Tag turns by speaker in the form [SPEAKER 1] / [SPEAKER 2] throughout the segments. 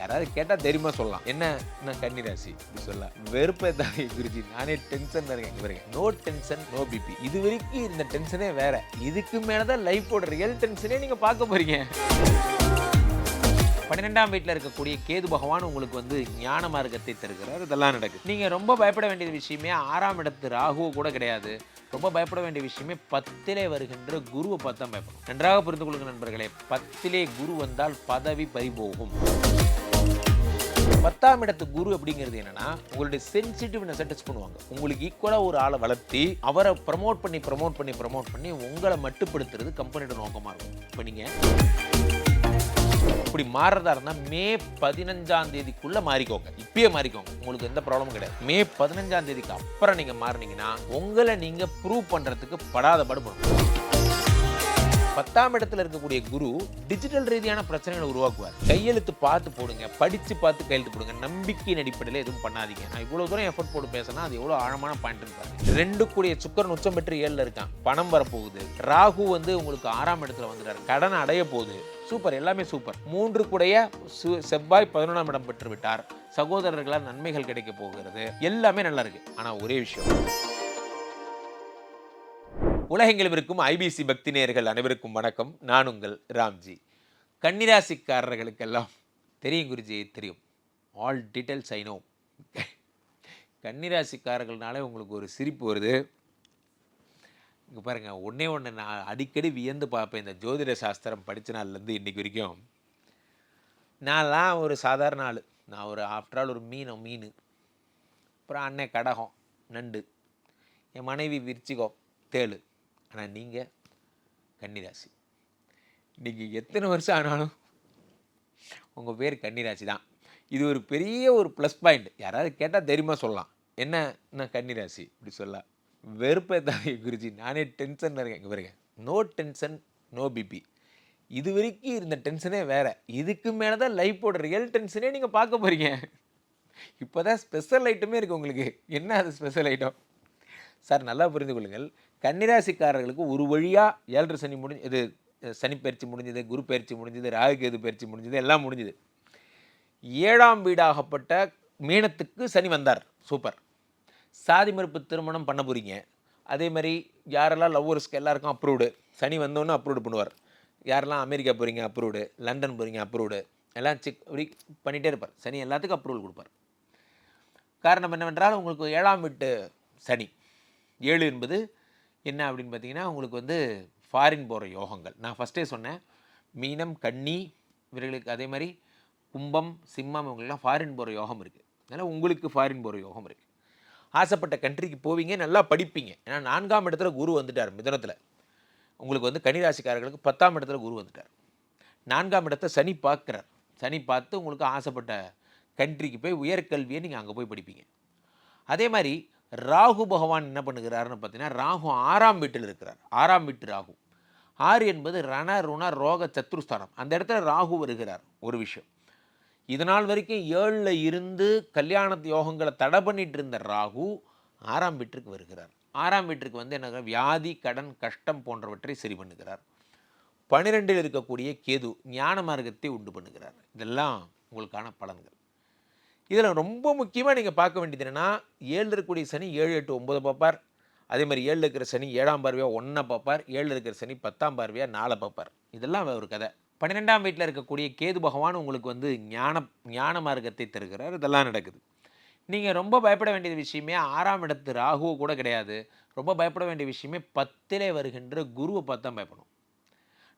[SPEAKER 1] யாராவது கேட்டால் தெரியுமா சொல்லலாம். என்ன நான் கன்னிராசி? இப்படி சொல்லலாம் வெறுப்பை தான் குருஜி நானே டென்ஷன் இருக்கேன். இங்க பாருங்க. நோ டென்ஷன் நோ பிபி இது வரைக்கும் இந்த டென்ஷனே வேற. இதுக்கு மேலே தான் லைஃபோட ரியல் டென்ஷனே நீங்கள் பார்க்க போறீங்க. பன்னிரெண்டாம் வீட்டில் இருக்கக்கூடிய கேது பகவான் உங்களுக்கு வந்து ஞான மார்க்கத்தை தருகிறார். இதெல்லாம் நடக்குது. நீங்கள் ரொம்ப பயப்பட வேண்டிய விஷயமே ஆறாம் இடத்து ராகுவோ கூட கிடையாது. ரொம்ப பயப்பட வேண்டிய விஷயமே பத்திலே வருகின்ற குருவை பார்த்து தான் பயப்படும் நன்றாக புரிந்து கொள்ளுங்க நண்பர்களே. பத்திலே குரு வந்தால் பதவி பறிபோகும். பத்தாம் இடத்து குரு அப்படிங்கிறது என்னன்னா உங்களுடைய சென்சிட்டிவ்னஸ் டச் பண்ணுவாங்க. உங்களுக்கு ஈக்குவலாக ஒரு ஆளை வளர்த்தி அவரை ப்ரமோட் பண்ணி ப்ரமோட் பண்ணி ப்ரமோட் பண்ணி உங்களை மட்டுப்படுத்துறது கம்பெனியோட நோக்கமாக இருக்கும். இப்போ நீங்கள் இப்படி மாறுறதா இருந்தால் மே பதினஞ்சாம் தேதிக்குள்ள மாறிக்கோங்க. இப்பயே மாறிக்கோங்க. உங்களுக்கு எந்த ப்ராப்ளமும் கிடையாது. மே பதினஞ்சாம் தேதிக்கு அப்புறம் நீங்க மாறினீங்கன்னா உங்களை நீங்க ப்ரூவ் பண்றதுக்கு படாத பாடுபடும் பத்தாம் இடத்துல இருக்கக்கூடிய குரு டிஜிட்டல் ரீதியான பிரச்சனைகளை உருவாக்குவார். கையெழுத்து பார்த்து போடுங்க படிச்சு பார்த்து கையெழுத்து போடுங்க. நம்பிக்கையின் அடிப்படையில் எதுவும் பண்ணாதீங்க. நான் இவ்வளவு தூரம் எஃபர்ட் போட்டு பேசினா அது எவ்வளவு ஆழமான பாயிண்ட் பாருங்க. ரெண்டு கூடிய சுக்கரன் உச்சம் பெற்று ஏழுல இருக்கான். பணம் வரப்போகுது. ராகு வந்து உங்களுக்கு ஆறாம் இடத்துல வந்துட்டார். கடன் அடைய போகுது. சூப்பர் எல்லாமே சூப்பர் மூன்று கூடைய சு- செவ்வாய் பதினொன்றாம் இடம் பெற்று விட்டார். சகோதரர்களால் நன்மைகள் கிடைக்க போகிறது. எல்லாமே நல்லா இருக்கு. ஆனா ஒரே விஷயம். உலகெங்கிலும் இருக்கும் ஐபிசி பக்தி நேயர்கள் அனைவருக்கும் வணக்கம். நான் உங்கள் ராம்ஜி. கன்னிராசிக்காரர்களுக்கெல்லாம் தெரியும் குருஜி தெரியும். ஆல் டீட்டெயில்ஸ் ஐ நோ கன்னிராசிக்காரர்கள்னாலே உங்களுக்கு ஒரு சிரிப்பு வருது. இங்கே பாருங்கள் ஒன்றே ஒன்று நான் அடிக்கடி வியந்து பார்ப்பேன். இந்த ஜோதிட சாஸ்திரம் படித்த நாள்லேருந்து இன்றைக்கி வரைக்கும். நான்லாம் ஒரு சாதாரண ஆள். நான் ஒரு ஆஃப்டர் ஆல் ஒரு மீன் மீன். அப்புறம் அன்னை கடகம் நண்டு. என் மனைவி விருச்சிகம் தேளு. ஆனால் நீங்கள் கன்னிராசி. நீங்கள் எத்தனை வருஷம் ஆனாலும் உங்கள் பேர் கன்னிராசி தான். இது ஒரு பெரிய ஒரு ப்ளஸ் பாயிண்ட் யாராவது கேட்டால் தெரியுமா சொல்லலாம். என்ன நான் கன்னிராசி? இப்படி சொல்ல வெறுப்பை தான் குருஜி. நானே டென்ஷனில் இருக்கேன். இங்கே பாருங்க. நோ டென்ஷன் நோ பிபி இது வரைக்கும் இருந்த டென்ஷனே வேறு. இதுக்கு மேலே தான் லைஃபோட ரியல் டென்ஷனே நீங்கள் பார்க்க போகிறீங்க இப்போ தான் ஸ்பெஷல் ஐட்டமே இருக்குது உங்களுக்கு. என்ன அது ஸ்பெஷல் ஐட்டம் சார் நல்லா புரிந்து கொள்ளுங்கள். கன்னிராசிக்காரர்களுக்கு ஒரு வழியாக ஏழரை சனி முடிஞ்சு இது சனி பயிற்சி முடிஞ்சது குரு பயிற்சி முடிஞ்சது ராகுகேது பயிற்சி முடிஞ்சது எல்லாம் முடிஞ்சுது. ஏழாம் வீடாகப்பட்ட மீனத்துக்கு சனி வந்தார். சூப்பர். சாதி மறுப்பு திருமணம் பண்ண போகிறீங்க அதே மாதிரி யாரெல்லாம் லவ்வர்ஸ்க்கு எல்லாருக்கும் அப்ரூவ்டு சனி வந்தோன்னே அப்ரூவ்டு பண்ணுவார். யாரெல்லாம் அமெரிக்கா போகிறீங்க அப்ரூவ்டு லண்டன் போகிறீங்க அப்ரூவ்டு எல்லாம் செக் பண்ணிகிட்டே இருப்பார். சனி எல்லாத்துக்கும் அப்ரூவல் கொடுப்பார். காரணம் என்னவென்றால் உங்களுக்கு ஏழாம் வீட்டு சனி. ஏழு என்பது என்ன அப்படின்னு பார்த்தீங்கன்னா உங்களுக்கு வந்து ஃபாரின் போகிற யோகங்கள். நான் ஃபஸ்ட்டே சொன்னேன் மீனம் கன்னி இவர்களுக்கு அதே மாதிரி கும்பம் சிம்மம் இவங்களுக்குலாம் ஃபாரின் போகிற யோகம் இருக்குது அதனால் உங்களுக்கு ஃபாரின் போகிற யோகம் இருக்குது ஆசைப்பட்ட கண்ட்ரிக்கு போவீங்க நல்லா படிப்பீங்க. ஏன்னா நான்காம் இடத்துல குரு வந்துட்டார் மிதனத்தில். உங்களுக்கு வந்து கனிராசிக்காரர்களுக்கு பத்தாம் இடத்துல குரு வந்துட்டார். நான்காம் இடத்த சனி பார்க்குறார். சனி பார்த்து உங்களுக்கு ஆசைப்பட்ட கண்ட்ரிக்கு போய் உயர்கல்வியை நீங்கள் அங்கே போய் படிப்பீங்க. அதே மாதிரி ராகு பகவான் என்ன பண்ணுகிறாருன்னு பார்த்தீங்கன்னா ராகு ஆறாம் வீட்டில் இருக்கிறார். ஆறாம் வீட்டு ராகு. ஆறு என்பது ரண ருண ரோக சத்ருஸ்தானம். அந்த இடத்துல ராகு வருகிறார் ஒரு விஷயம். இதனால் வரைக்கும் ஏழில் இருந்து கல்யாண யோகங்களை தடை பண்ணிட்டு இருந்த ராகு ஆறாம் வீட்டிற்கு வருகிறார். ஆறாம் வீட்டிற்கு வந்து என்ன வியாதி கடன் கஷ்டம் போன்றவற்றை சரி பண்ணுகிறார். பன்னிரெண்டில் இருக்கக்கூடிய கேது ஞான மார்க்கத்தை உண்டு பண்ணுகிறார். இதெல்லாம் உங்களுக்கான பலன்கள். இதில் ரொம்ப முக்கியமாக நீங்கள் பார்க்க வேண்டியது என்னென்னா ஏழில் இருக்கக்கூடிய சனி ஏழு எட்டு ஒம்பது பார்ப்பார். அதே மாதிரி ஏழில் இருக்கிற சனி ஏழாம் பார்வையாக ஒன்றை பார்ப்பார். ஏழில் இருக்கிற சனி பத்தாம் பார்வையாக நாலை பார்ப்பார். இதெல்லாம் ஒரு கதை. பன்னிரெண்டாம் வீட்டில் இருக்கக்கூடிய கேது பகவான் உங்களுக்கு வந்து ஞான ஞான மார்க்கத்தை தருகிறார். இதெல்லாம் நடக்குது. நீங்கள் ரொம்ப பயப்பட வேண்டிய விஷயமே ஆறாம் இடத்து ராகுவோ கூட கிடையாது. ரொம்ப பயப்பட வேண்டிய விஷயமே பத்திலே வருகின்ற குருவை பார்த்து தான் பயப்படும்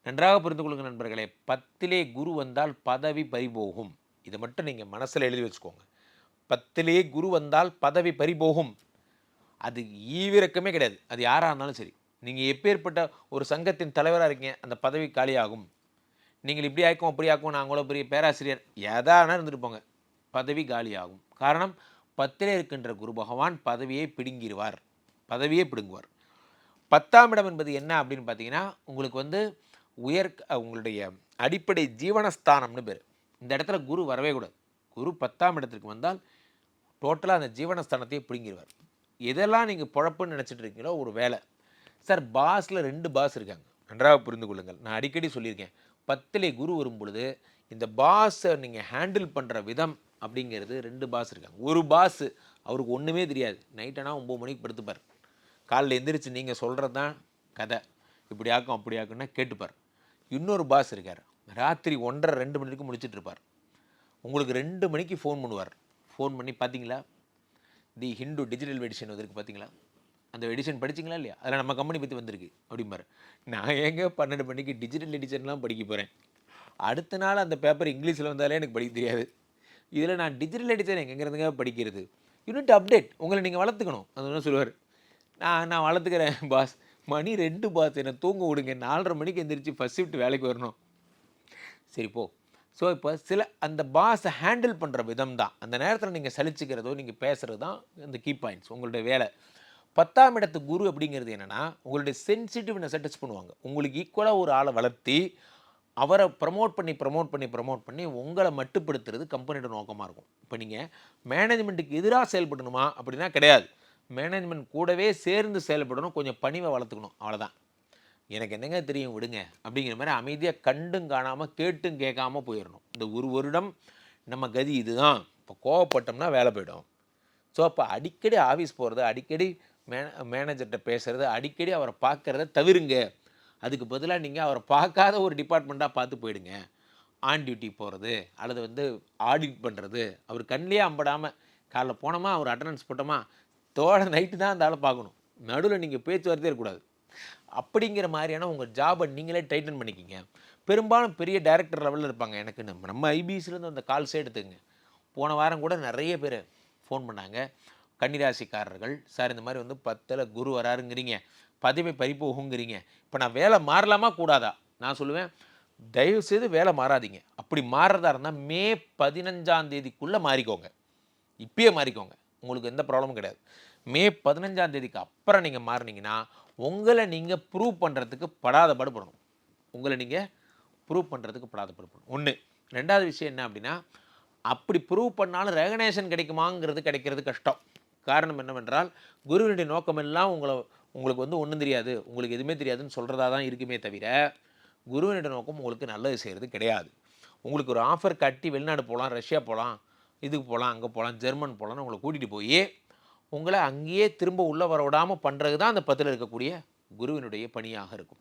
[SPEAKER 1] நன்றாக புரிந்து கொள்ளுங்கள் நண்பர்களே பத்திலே குரு வந்தால் பதவி பறிபோகும். இதை மட்டும் நீங்கள் மனசில் எழுதி வச்சுக்கோங்க. பத்திலே குரு வந்தால் பதவி பறிபோகும். அது ஈவிரக்கமே கிடையாது. அது யாராக இருந்தாலும் சரி. நீங்கள் எப்பேற்பட்ட ஒரு சங்கத்தின் தலைவராக இருக்கீங்க அந்த பதவி காலியாகும். நீங்கள் இப்படி ஆக்கும் அப்படி ஆக்கும் நான் பெரிய பேராசிரியர். எதானா இருந்துட்டு போங்க. பதவி காலியாகும். காரணம் பத்திலே இருக்கின்ற குரு பகவான் பதவியை பிடுங்கிடுவார். பதவியே பிடுங்குவார். பத்தாம் இடம் என்பது என்ன அப்படின்னு பார்த்தீங்கன்னா உங்களுக்கு வந்து உயர் உங்களுடைய அடிப்படை ஜீவனஸ்தானம்னு பேர். இந்த இடத்துல குரு வரவே கூடாது. குரு பத்தாம் இடத்திற்கு வந்தால் டோட்டலாக அந்த ஜீவனஸ்தானத்தையே பிடுங்கிடுவார் எதெல்லாம் நீங்கள் பொழப்புன்னு நினச்சிட்டு இருக்கீங்களோ ஒரு வேலை. சார் பாஸில் ரெண்டு பாஸ் இருக்காங்க. நன்றாக புரிந்து கொள்ளுங்கள். நான் அடிக்கடி சொல்லியிருக்கேன். பத்திலே குரு வரும் பொழுது இந்த பாஸை நீங்கள் ஹேண்டில் பண்ணுற விதம் அப்படிங்கிறது ரெண்டு பாஸ் இருக்காங்க. ஒரு பாஸ் அவருக்கு ஒன்றுமே தெரியாது. நைட் ஆனால் ஒம்பது மணிக்கு படுத்துப்பார். காலைல எந்திரிச்சு நீங்கள் சொல்கிறது தான் கதை. இப்படி ஆக்கும் அப்படி ஆக்குன்னா கேட்டுப்பார். இன்னொரு பாஸ் இருக்கார். ராத்திரி ஒன்றரை ரெண்டு மணிக்கு முடிச்சிட்டு இருப்பார் உங்களுக்கு ரெண்டு மணிக்கு ஃபோன் பண்ணுவார். ஃபோன் பண்ணி பார்த்தீங்களா தி ஹிந்து டிஜிட்டல் எடிஷன் வந்திருக்கு பார்த்தீங்களா அந்த எடிஷன் படிச்சிங்களா இல்லையா? அதில் நம்ம கம்பெனி பற்றி வந்திருக்கு அப்படிம்பாரு. நான் ஏங்க பன்னெண்டு மணிக்கு டிஜிட்டல் எடிஷன்லாம் படிக்க போகிறேன் அடுத்த நாள் அந்த பேப்பர் இங்கிலீஷில் வந்தாலே எனக்கு படிக்க தெரியாது. இதில் நான் டிஜிட்டல் எடிஷன் எங்கேருந்துங்க படிக்கிறது? யூனிட் அப்டேட் உங்களை நீங்கள் வளர்த்துக்கணும். அது ஒன்று சொல்லுவார். நான் நான் வளர்த்துக்கிறேன் பாஸ் மணி ரெண்டு பாஸ் என்னை தூங்க விடுங்க. நாலரை மணிக்கு எந்திரிச்சு ஃபஸ்ட் ஷிஃப்ட் வேலைக்கு வரணும். சரி போ. ஸோ இப்போ சில அந்த பாஸை ஹேண்டில் பண்ணுற விதம் தான் அந்த நேரத்தில் நீங்கள் சலிச்சுக்கிறதோ நீங்கள் பேசுகிறது தான் இந்த கீ பாயிண்ட்ஸ் உங்களுடைய வேலை. பத்தாம் இடத்து குரு அப்படிங்கிறது என்னென்னா உங்களுடைய சென்சிட்டிவ்னஸ் டச் பண்ணுவாங்க. உங்களுக்கு ஈக்குவலாக ஒரு ஆளை வளர்த்தி அவரை ப்ரமோட் பண்ணி ப்ரமோட் பண்ணி ப்ரமோட் பண்ணி உங்களை மட்டுப்படுத்துறது கம்பெனியோட நோக்கமாக இருக்கும். இப்போ நீங்கள் மேனேஜ்மெண்ட்டுக்கு எதிராக செயல்படணுமா அப்படின்னா கிடையாது. மேனேஜ்மெண்ட் கூடவே சேர்ந்து செயல்படணும் கொஞ்சம் பணிவை வளர்த்துக்கணும். அவ்வளோதான் எனக்கு என்னங்க தெரியும் விடுங்க அப்படிங்கிற மாதிரி அமைதியாக கண்டும் காணாமல் கேட்டும் கேட்காம போயிடணும். இந்த ஒரு வருடம் நம்ம கதி இதுதான். இப்போ கோவப்பட்டோம்னா வேலை போயிடும். ஸோ அப்போ அடிக்கடி ஆஃபீஸ் போகிறது அடிக்கடி மே மேனேஜர்கிட்ட பேசுகிறது அடிக்கடி அவரை பார்க்குறத தவிருங்க. அதுக்கு பதிலாக நீங்கள் அவரை பார்க்காத ஒரு டிபார்ட்மெண்ட்டாக பார்த்து போயிடுங்க. ஆன் டியூட்டி போகிறது அல்லது வந்து ஆடிட் பண்ணுறது அவர் கண்ணிலே அம்படாமல் காலைல போனோமா அவர் அட்டண்டன்ஸ் போட்டோமா தோட நைட்டு தான் அந்த ஆளை பார்க்கணும். நடுவில் நீங்கள் பேச்சுவார்த்தையே இருக்கக்கூடாது. அப்படிங்கிற மாதிரியான உங்கள் ஜாபை நீங்களே டைட்டன் பண்ணிக்கிங்க. பெரும்பாலும் பெரிய டைரக்டர் லெவலில் இருப்பாங்க. எனக்கு நம்ம நம்ம ஐபிஎஸ்லேருந்து அந்த கால்ஸே எடுத்துங்க போன வாரம் கூட நிறைய பேர் ஃபோன் பண்ணாங்க. கன்னிராசிக்காரர்கள் சார் இந்த மாதிரி வந்து பத்தில் குரு வராருங்கிறீங்க. பதவி பறிப்போகுங்கிறீங்க இப்போ நான் வேலை மாறலாமா? கூடாதா? நான் சொல்லுவேன் தயவு செய்து வேலை மாறாதீங்க. அப்படி மாறுறதா இருந்தால் மே பதினஞ்சாம் தேதிக்குள்ளே மாறிக்கோங்க. இப்பயே மாறிக்கோங்க. உங்களுக்கு எந்த ப்ராப்ளமும் கிடையாது. மே பதினஞ்சாம் தேதிக்கு அப்புறம் நீங்கள் மாறினீங்கன்னா உங்களை நீங்கள் ப்ரூவ் பண்ணுறதுக்கு படாத பாடுபடணும் உங்களை நீங்கள் ப்ரூவ் பண்ணுறதுக்கு படாத பாடுபடணும் ஒன்று ரெண்டாவது விஷயம் என்ன அப்படின்னா அப்படி ப்ரூவ் பண்ணாலும் ரெகனேஷன் கிடைக்குமாங்கிறது கிடைக்கிறது கஷ்டம். காரணம் என்னவென்றால் குருவினுடைய நோக்கமெல்லாம் உங்களை உங்களுக்கு வந்து ஒன்றும் தெரியாது. உங்களுக்கு எதுவுமே தெரியாதுன்னு சொல்கிறதா தான் இருக்குமே தவிர குருவினுடைய நோக்கம் உங்களுக்கு நல்லது செய்கிறது கிடையாது. உங்களுக்கு ஒரு ஆஃபர் கட்டி வெளிநாடு போகலாம் ரஷ்யா போகலாம் இதுக்கு போகலாம் அங்கே போகலாம் ஜெர்மன் போகலான்னு உங்களை கூட்டிகிட்டு போய் உங்களை அங்கேயே திரும்ப உள்ளே வர விடாமல் பண்ணுறது தான் அந்த பத்தில் இருக்கக்கூடிய குருவினுடைய பணியாக இருக்கும்.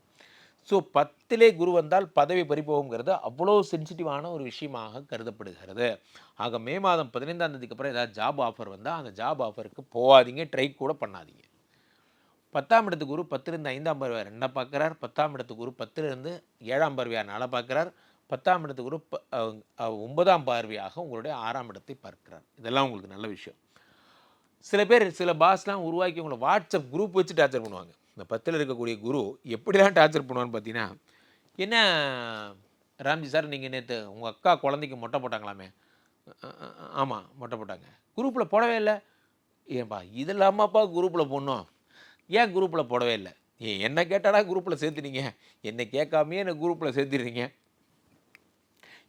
[SPEAKER 1] ஸோ பத்திலே குரு வந்தால் பதவி பறிப்போங்கிறது அவ்வளோ சென்சிட்டிவான ஒரு விஷயமாக கருதப்படுகிறது. ஆக மே மாதம் பதினைந்தாம் தேதிக்கு அப்புறம் ஏதாவது ஜாப் ஆஃபர் வந்தால் அந்த ஜாப் ஆஃபருக்கு போகாதீங்க ட்ரை கூட பண்ணாதீங்க. பத்தாம் இடத்து குரு பத்திலிருந்து ஐந்தாம் பருவியார் ரெண்டை பார்க்குறார்? பத்தாம் இடத்து குரு பத்திலிருந்து ஏழாம் பருவியார் நாளாக பார்க்குறார். பத்தாம் இடத்து குரு ப- ஒன்பதாம் பார்வையாக உங்களுடைய ஆறாம் இடத்தை பார்க்கிறார். இதெல்லாம் உங்களுக்கு நல்ல விஷயம். சில பேர் சில பாஸ்லாம் உருவாக்கி உங்களை வாட்ஸ்அப் குரூப் வச்சு டார்ச்சர் பண்ணுவாங்க. இந்த பத்தில் இருக்கக்கூடிய குரு எப்படிலாம் டார்ச்சர் பண்ணுவான்னு பார்த்தீங்கன்னா என்ன ராம்ஜி சார் நீங்கள் நேற்று உங்கள் அக்கா குழந்தைக்கு மொட்டை போட்டாங்களாமே? ஆமாம் மொட்டை போட்டாங்க. குரூப்பில் போடவே இல்லை. ஏன்பா இது இல்லாமப்பா குரூப்பில் போடணும்? ஏன் குரூப்பில் போடவே இல்லை? ஏன் என்ன கேட்டாடா குரூப்பில் சேர்த்துனீங்க? என்னை கேட்காமையே என்னை குரூப்பில் சேர்த்துடுறீங்க?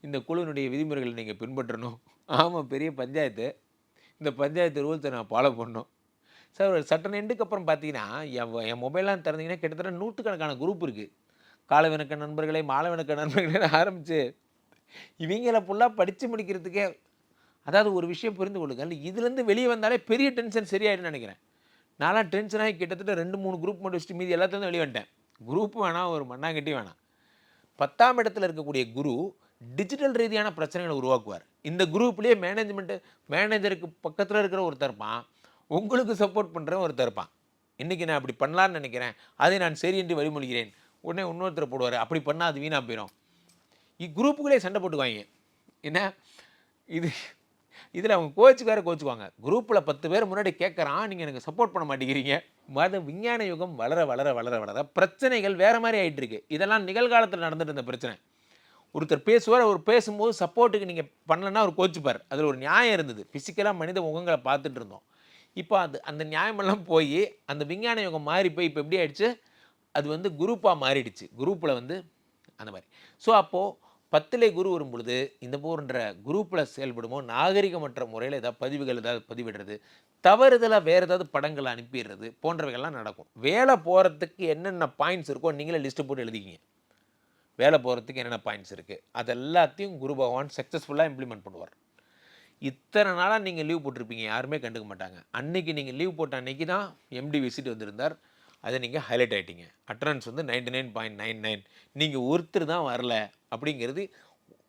[SPEAKER 1] இந்த குழுவினுடைய விதிமுறைகளை நீங்கள் பின்பற்றணும். ஆமாம் பெரிய பஞ்சாயத்து. இந்த பஞ்சாயத்து ரூல்ஸை நான் ஃபாலோ பண்ணோம் சார் ஒரு சட்டன் எண்டுக்கு அப்புறம் பார்த்தீங்கன்னா என் என் மொபைல்லாம் திறந்தீங்கன்னா கிட்டத்தட்ட நூற்றுக்கணக்கான குரூப் இருக்குது காலவிணக்க நண்பர்களே மாலவிணக்க நண்பர்களே ஆரம்பித்து இவங்கள ஃபுல்லாக படித்து முடிக்கிறதுக்கே அதாவது ஒரு விஷயம் புரிந்து கொள்ளுங்கள் இதுலேருந்து வெளியே வந்தாலே பெரிய டென்ஷன் சரியாயிடுன்னு நினைக்கிறேன். நான்லாம் டென்ஷன் ஆகி கிட்டத்தட்ட ரெண்டு மூணு குரூப் மட்டும் வச்சுட்டு மீதி எல்லாத்துலேருந்து வெளியே வந்துட்டேன். குரூப் வேணாம் ஒரு மண்ணாங்கட்டி வேணாம். பத்தாம் இடத்துல இருக்கக்கூடிய குரு டிஜிட்டல் ரீதியான பிரச்சனைகளை உருவாக்குவார். இந்த குரூப்லேயே மேனேஜ்மெண்ட்டு மேனேஜருக்கு பக்கத்தில் இருக்கிற ஒருத்தர் இருப்பான். உங்களுக்கு சப்போர்ட் பண்ணுற ஒருத்தர் இருப்பான். இன்றைக்கி நான் அப்படி பண்ணலான்னு நினைக்கிறேன். அதை நான் சரி என்று வழிமொழிகிறேன். உடனே இன்னொருத்தர் போடுவார். அப்படி பண்ணால் அது வீணாக போயிடும் இக்குரூப்புகளே சண்டை போட்டுக்குவாங்க. என்ன? இது இதில் அவங்க கோச்சுக்கார கோச்சுக்குவாங்க. குரூப்பில் பத்து பேர் முன்னாடி கேட்குறான் நீங்கள் எனக்கு சப்போர்ட் பண்ண மாட்டேங்கிறீங்க. மத விஞ்ஞான யுகம் வளர வளர வளர வளர. பிரச்சனைகள் வேறு மாதிரி ஆகிட்டுருக்கு இதெல்லாம் நிகழ்காலத்தில் நடந்துட்டு இருந்த பிரச்சனை. ஒருத்தர் பேசுவார் அவர் பேசும்போது சப்போர்ட்டுக்கு நீங்கள் பண்ணலன்னா அவர் கோச்சுப்பார். அதில் ஒரு நியாயம் இருந்தது. ஃபிசிக்கலாக மனித முகங்களை பார்த்துட்டு இருந்தோம். இப்போ அது அந்த நியாயமெல்லாம் போய் அந்த விஞ்ஞான யுகம் மாறி போய் இப்போ எப்படி ஆயிடுச்சு? அது வந்து குரூப்பாக மாறிடுச்சு. குரூப்பில் வந்து அந்த மாதிரி. ஸோ அப்போது பத்திலே குரு வரும் பொழுது இந்த போன்ற குரூப்பில் செயல்படுமோ? நாகரிகமற்ற முறையில் ஏதாவது பதிவுகள் ஏதாவது பதிவிடுறது? தவறுதலாக வேறு ஏதாவது படங்களை அனுப்பிடுறது? போன்றவைகள்லாம் நடக்கும். வேலை போகிறதுக்கு என்னென்ன பாயிண்ட்ஸ் இருக்கோ நீங்களே லிஸ்ட்டு போட்டு எழுதிக்கிங்க. வேலை போகிறதுக்கு என்னென்ன பாயிண்ட்ஸ் இருக்குது அது எல்லாத்தையும் குரு பகவான் சக்ஸஸ்ஃபுல்லாக இம்ப்ளிமெண்ட் பண்ணுவார். இத்தனை நாளாக நீங்கள் லீவ் போட்டிருப்பீங்க யாருமே கண்டுக்க மாட்டாங்க. அன்னைக்கு நீங்கள் லீவ் போட்ட அன்னைக்கு தான் எம்டி விசிட் வந்திருந்தார். அதை நீங்கள் ஹைலைட் ஆகிட்டீங்க அட்டனன்ஸ் வந்து ninety nine point nine nine நீங்கள் ஒருத்தர் தான் வரல அப்படிங்கிறது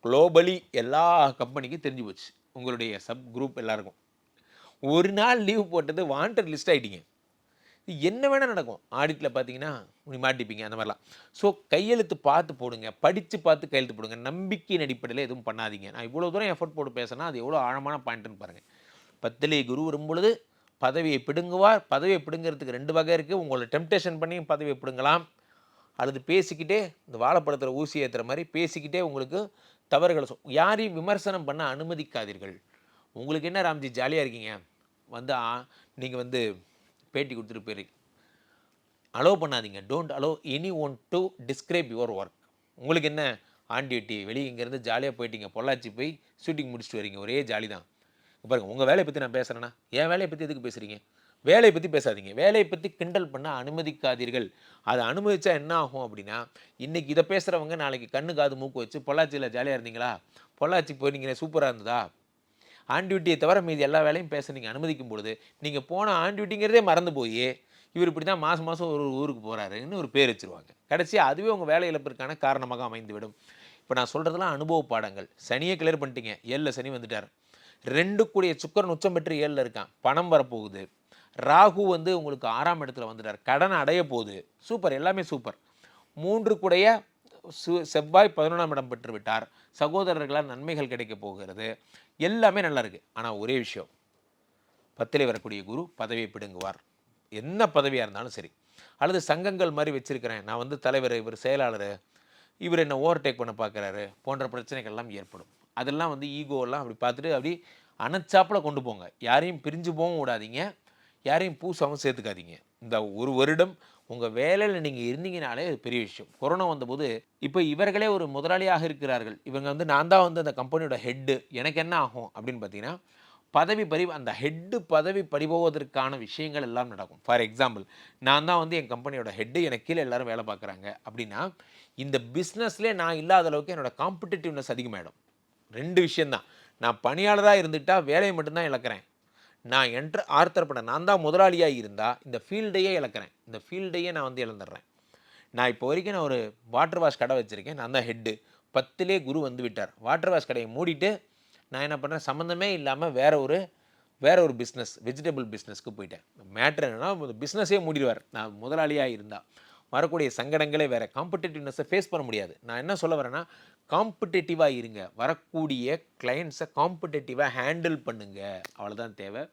[SPEAKER 1] குளோபலி எல்லா கம்பெனிக்கும் தெரிஞ்சு போச்சு. உங்களுடைய சப் குரூப் எல்லாருக்கும். ஒரு நாள் லீவ் போட்டது வாண்டட் லிஸ்ட் ஆகிட்டீங்க என்ன வேணால் நடக்கும். ஆடிட்டில் பார்த்தீங்கன்னா நீ மாட்டிப்பீங்க அந்த மாதிரிலாம். ஸோ கையெழுத்து பார்த்து போடுங்க படித்து பார்த்து கையெழுத்து போடுங்க. நம்பிக்கையின் அடிப்படையில் எதுவும் பண்ணாதீங்க. நான் இவ்வளோ தூரம் எஃபர்ட் போட்டு பேசினா அது எவ்வளோ ஆழமான பாயிண்ட்டுன்னு பாருங்கள் பத்திலே குரு வரும் பொழுது பதவியை பிடுங்குவார். பதவியை பிடுங்கிறதுக்கு ரெண்டு வகை இருக்குது உங்களை டெம்டேஷன் பண்ணி பதவியை பிடுங்கலாம். அல்லது பேசிக்கிட்டே இந்த வாழைப்பழத்தில் ஊசி ஏற்றுற மாதிரி பேசிக்கிட்டே உங்களுக்கு தவறுகளை சொல் யாரையும் விமர்சனம் பண்ண அனுமதிக்காதீர்கள். உங்களுக்கு என்ன ராம்ஜி ஜாலியாக இருக்கீங்க? வந்து நீங்கள் வந்து பேட்டி கொடுத்துட்டு போயிருக்கு அலோவ் பண்ணாதீங்க. Don't allow any one to describe your work உங்களுக்கு என்ன? ஆன் டியூட்டி வெளியே இங்கேருந்து ஜாலியாக போயிட்டீங்க. பொள்ளாச்சி போய் ஷூட்டிங் முடிச்சுட்டு வரீங்க. ஒரே ஜாலி தான். பாருங்கள் பாருங்க உங்கள் வேலையை பற்றி நான் பேசுகிறேன்னா என் வேலையை பற்றி எதுக்கு பேசுகிறீங்க வேலையை பற்றி பேசாதீங்க. வேலையை பற்றி கிண்டல் பண்ண அனுமதிக்காதீர்கள். அதை அனுமதித்தா என்ன ஆகும் அப்படின்னா இன்றைக்கி இதை பேசுகிறவங்க நாளைக்கு கண்ணு காது மூக்கு வச்சு பொள்ளாச்சியில் ஜாலியாக இருந்தீங்களா? பொள்ளாச்சி போயிருந்தீங்களே சூப்பராக இருந்ததா? ஆன் டியூட்டியை தவிர மீதி எல்லா வேலையும் பேச நீங்கள் அனுமதிக்கும் பொழுது நீங்கள் போன ஆன் டியூட்டிங்கிறதே மறந்து போய். இவர் இப்படி தான் மாதம் மாதம் ஒரு ஊருக்கு போகிறாருன்னு ஒரு பேர் வச்சுருவாங்க. கடைசியாக அதுவே உங்கள் வேலை இழப்பிற்கான காரணமாக அமைந்துவிடும். இப்போ நான் சொல்கிறதெல்லாம் அனுபவ பாடங்கள். சனியை கிளியர் பண்ணிட்டீங்க. ஏழில் சனி வந்துட்டார். ரெண்டு கூடிய சுக்கரன் உச்சம் பெற்று ஏழில் இருக்கான். பணம் வரப்போகுது. ராகு வந்து உங்களுக்கு ஆறாம் இடத்துல வந்துட்டார். கடன் அடைய போகுது. சூப்பர். எல்லாமே சூப்பர். மூன்று கூடைய சு செவ்வாய் பதினொன்றாம் இடம் பெற்று விட்டார் சகோதரர்களால் நன்மைகள் கிடைக்க போகிறது. எல்லாமே நல்லா இருக்குது ஆனால் ஒரே விஷயம். பத்திலே வரக்கூடிய குரு பதவியை பிடுங்குவார். என்ன பதவியாக இருந்தாலும் சரி. அல்லது சங்கங்கள் மாதிரி வச்சுருக்கிறேன். நான் வந்து தலைவர் இவர் செயலாளர் இவர் என்ன ஓவர்டேக் பண்ண பார்க்குறாரு போன்ற பிரச்சனைகள் எல்லாம் ஏற்படும். அதெல்லாம் வந்து ஈகோலாம் அப்படி பார்த்துட்டு அப்படி அணைச்சாப்பில் கொண்டு போங்க. யாரையும் பிரிஞ்சு போகவும் விடாதீங்க. யாரையும் பூசாவும் சேர்த்துக்காதீங்க. இந்த ஒரு வருடம் உங்கள் வேலையில் நீங்கள் இருந்தீங்கனாலே அது பெரிய விஷயம். கொரோனா வந்தபோது இப்போ இவர்களே ஒரு முதலாளியாக இருக்கிறார்கள். இவங்க வந்து நான் தான் வந்து அந்த கம்பெனியோட ஹெட்டு எனக்கு என்ன ஆகும் அப்படின்னு பார்த்தீங்கன்னா பதவி பறி அந்த ஹெட்டு பதவி பறிபோவதற்கான விஷயங்கள் எல்லாம் நடக்கும். ஃபார் எக்ஸாம்பிள் நான் தான் வந்து என் கம்பெனியோட ஹெட்டு எனக்கு கீழே எல்லாரும் வேலை பார்க்குறாங்க அப்படின்னா இந்த பிஸ்னஸ்லேயே நான் இல்லாத அளவுக்கு என்னோடய காம்படிட்டிவ்னஸ் அதிகமாகிடும் ரெண்டு விஷயந்தான் நான் பணியாளராக இருந்துட்டால் வேலையை மட்டும்தான் இழக்கிறேன். நான் என்ட்ரு ஆர்த்தர் நான் தான் முதலாளியாக இருந்தால் இந்த ஃபீல்டையே இழக்கிறேன். இந்த ஃபீல்டையே நான் வந்து இழந்துடுறேன். நான் இப்போ வரைக்கும் நான் ஒரு வாட்டர் வாஷ் கடை வச்சுருக்கேன். நான் தான் ஹெட்டு பத்திலே குரு வந்து விட்டார். வாட்டர் வாஷ் கடையை மூடிட்டு நான் என்ன பண்ணுறேன் சம்மந்தமே இல்லாமல் வேற ஒரு வேற ஒரு பிஸ்னஸ் வெஜிடபிள் பிஸ்னஸ்க்கு போயிட்டேன். மேட்ரு என்னன்னா பிஸ்னஸே மூடிடுவார். நான் முதலாளியாக இருந்தால் வரக்கூடிய சங்கடங்களே வேறு. காம்படிட்டிவ்னஸை ஃபேஸ் பண்ண முடியாது. நான் என்ன சொல்ல வரேன்னா காம்படேட்டிவாக இருங்க. வரக்கூடிய கிளைண்ட்ஸை காம்படேட்டிவாக ஹேண்டில் பண்ணுங்க. அவ்வளோதான் தேவை.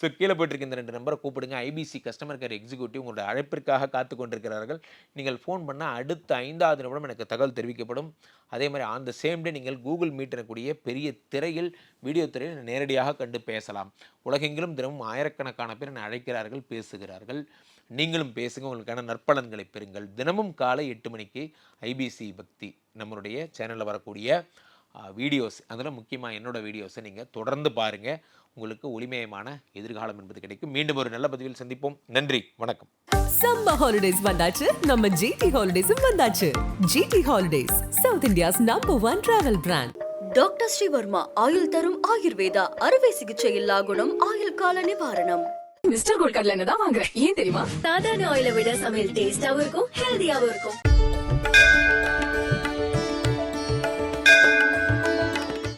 [SPEAKER 1] ஸோ கீழே போயிட்டுருக்க இந்த ரெண்டு நம்பரை கூப்பிடுங்க. ஐபிசி கஸ்டமர் கேர் எக்ஸிக்யூட்டிவ் உங்களோட அழைப்பிற்காக காத்து கொண்டிருக்கிறார்கள் நீங்கள் ஃபோன் பண்ணால் அடுத்த ஐந்தாவது நிமிடம் எனக்கு தகவல் தெரிவிக்கப்படும். அதே மாதிரி அந்த சேம் டே நீங்கள் கூகுள் மீட் எனக்கூடிய பெரிய திரையில் வீடியோ திரையில் நேரடியாக கண்டு பேசலாம். உலகெங்கிலும் தினமும் ஆயிரக்கணக்கான பேர் என்னை அழைக்கிறார்கள் பேசுகிறார்கள். நீங்களும் பேசுங்க உங்களுக்கான நற்பலன்களை பெறுங்கள். தினமும் காலை எட்டு மணிக்கு ஐபிசி பக்தி நம்மளுடைய சேனலில் வரக்கூடிய வீடியோஸ் அதில் முக்கியமாக என்னோட வீடியோஸை நீங்கள் தொடர்ந்து பாருங்கள் உங்களுக்கு ஒளிமயமான எதிர்காலம் என்பது கிடைக்கும். மீண்டும் ஒரு நல்ல பதிவில் சந்திப்போம். நன்றி வணக்கம்.
[SPEAKER 2] சம்மர் ஹாலிடேஸ் வந்தாச்சு. நம்ம ஜிடி ஹாலிடேஸும் வந்தாச்சு. GT holidays South India's number one travel brand
[SPEAKER 3] doctor Srivarma ஆயுள் தரும் ஆயுர்வேதா அறுவை சிகிச்சை இல்லா குணம் ஆயுள் கால நிவாரணம்
[SPEAKER 4] மிஸ்டர் கோல்ட் கடலை தான் வாங்குறேன். ஏன் தெரியுமா?
[SPEAKER 5] சாதாரண ஆயில விட சமையல் டேஸ்டாவும் இருக்கும் ஹெல்தியாவும் இருக்கும்.